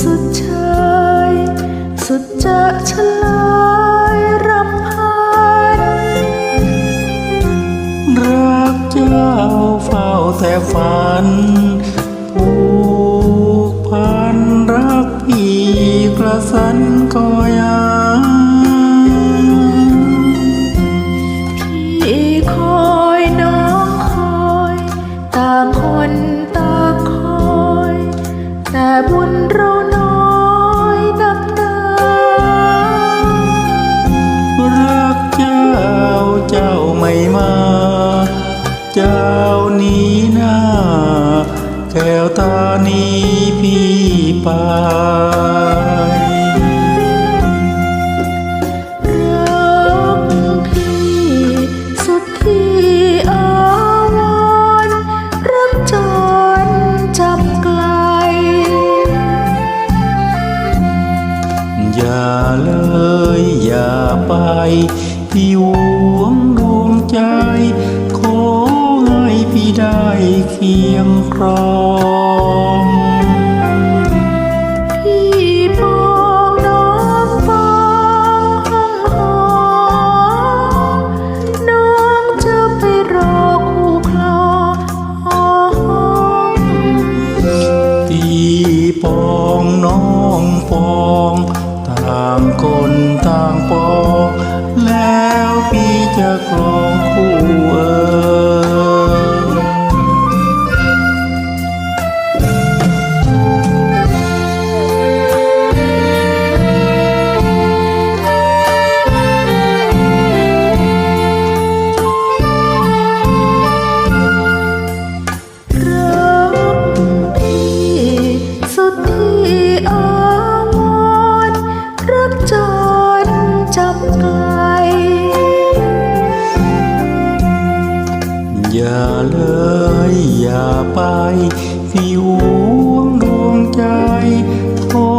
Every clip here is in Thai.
สุดชายสุดจะชลายรำพันรักเจ้าเฝ้าแต่ฝัน วตานี้พี่ไปรักพี่สุดที่อวรณ์รักจนจับไกลอย่าเลยอย่าไปพี่หว เคียงครองพี่มองน้องฟองห้องหอน้องจะไปรอคู่คลอห้องตีปองน้องปองต่างค อย่าเลยอย่าไปพี่หวงดวงใจขอ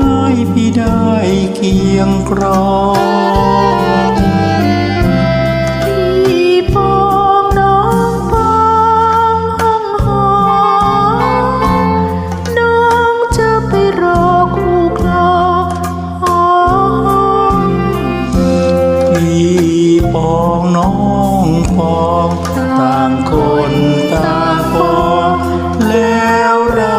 ให้พี่ได้เคียงครองพี่ปองน้องปองห้องหอน้องจะไปรอคู่คลอหองพี่ปองน้องปอง Lord.